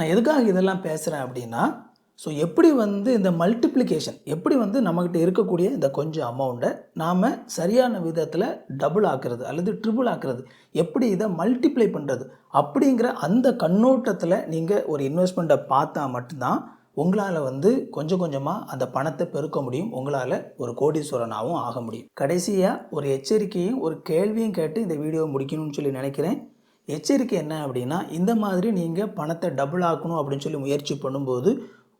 நான் எதுக்காக இதெல்லாம் பேசுகிறேன் அப்படின்னா ஸோ எப்படி வந்து இந்த மல்டிப்ளிகேஷன் எப்படி வந்து நம்மக்கிட்ட இருக்கக்கூடிய இந்த கொஞ்சம் அமௌண்ட்டை நாம் சரியான விதத்தில் டபுள் ஆக்குறது அல்லது ட்ரிபிள் ஆக்குறது எப்படி இதை மல்டிப்ளை பண்ணுறது அப்படிங்கிற அந்த கண்ணோட்டத்தில் நீங்கள் ஒரு இன்வெஸ்ட்மெண்ட்டை பார்த்தா மட்டும்தான் உங்களால் வந்து கொஞ்சம் கொஞ்சமாக அந்த பணத்தை பெருக்க முடியும் உங்களால் ஒரு கோடீஸ்வரனாகவும் ஆக முடியும். கடைசியாக ஒரு எச்சரிக்கையும் ஒரு கேள்வியும் கேட்டு இந்த வீடியோ முடிக்கணும்னு சொல்லி நினைக்கிறேன். எச்சரிக்கை என்ன அப்படின்னா இந்த மாதிரி நீங்கள் பணத்தை டபுள் ஆக்கணும் அப்படின்னு சொல்லி முயற்சி பண்ணும்போது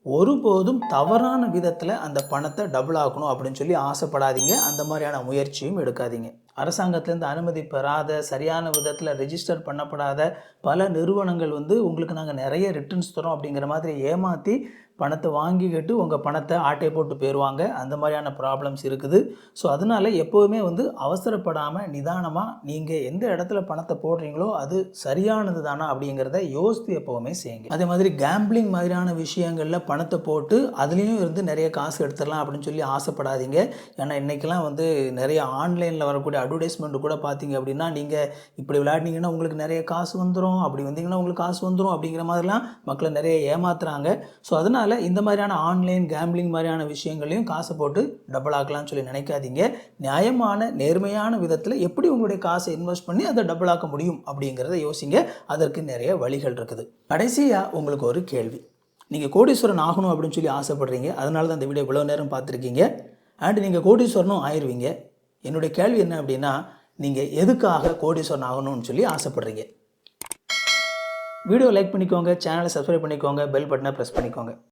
ஒருபோதும் தவறான விதத்தில் அந்த பணத்தை டபுள் ஆக்கணும் அப்படின்னு சொல்லி ஆசைப்படாதீங்க. அந்த மாதிரியான முயற்சியும் எடுக்காதீங்க. அரசாங்கத்திலேருந்து அனுமதி பெறாத சரியான விதத்தில் ரெஜிஸ்டர் பண்ணப்படாத பல நிறுவனங்கள் வந்து உங்களுக்கு நாங்கள் நிறைய ரிட்டர்ன்ஸ் தரோம் அப்படிங்கிற மாதிரி ஏமாற்றி பணத்தை வாங்கிக்கிட்டு உங்கள் பணத்தை ஆட்டை போட்டு போயிடுவாங்க அந்த மாதிரியான ப்ராப்ளம்ஸ் இருக்குது. ஸோ அதனால் எப்போவுமே வந்து அவசரப்படாமல் நிதானமாக நீங்கள் எந்த இடத்துல பணத்தை போடுறீங்களோ அது சரியானது தானா அப்படிங்கிறத யோசித்து எப்போவுமே செய்யுங்க. அதே மாதிரி கேம்பிளிங் மாதிரியான விஷயங்களில் பணத்தை போட்டு அதுலேயும் இருந்து நிறைய காசு எடுத்துடலாம் அப்படின்னு சொல்லி ஆசைப்படாதீங்க. ஏன்னா இன்றைக்கெலாம் வந்து நிறைய ஆன்லைனில் வரக்கூடிய அட்வர்டைஸ்மெண்ட் கூட பார்த்தீங்க அப்படின்னா நீங்கள் இப்படி விளையாடினீங்கன்னா உங்களுக்கு நிறைய காசு வந்துடும் அப்படி வந்தீங்கன்னா உங்களுக்கு காசு வந்துடும் அப்படிங்கிற மாதிரிலாம் மக்களை நிறைய ஏமாத்துறாங்க. ஸோ அதனால் அதனால் இந்த மாதிரியான ஆன்லைன் கேம்பிளிங் மாதிரியான விஷயங்களையும் காசை போட்டு டபுள் ஆக்கலாம்னு சொல்லி நினைக்காதீங்க. நியாயமான நேர்மையான விதத்தில் எப்படி உங்களுடைய காசை இன்வெஸ்ட் பண்ணி அதை டபுள் ஆக்க முடியும் அப்படிங்கிறத யோசிங்க. அதற்கு நிறைய வழிகள் இருக்குது. கடைசியாக உங்களுக்கு ஒரு கேள்வி. நீங்கள் கோடீஸ்வரன் ஆகணும் அப்படின்னு சொல்லி ஆசைப்படுறீங்க. அதனால தான் இந்த வீடியோ இவ்வளோ நேரம் பார்த்துருக்கீங்க. அண்ட் நீங்கள் கோடீஸ்வரனும் ஆயிடுவீங்க என்னுடைய கேள்வி என்ன அப்படின்னா நீங்கள் எதுக்காக கோடீஸ்வரன் ஆகணும்னு சொல்லி ஆசைப்படுறீங்க? வீடியோ லைக் பண்ணிக்கோங்க. சேனலை சப்ஸ்கிரைப் பண்ணிக்கோங்க. பெல் பட்டனை ப்ரெஸ் பண்ணிக்கோங்க.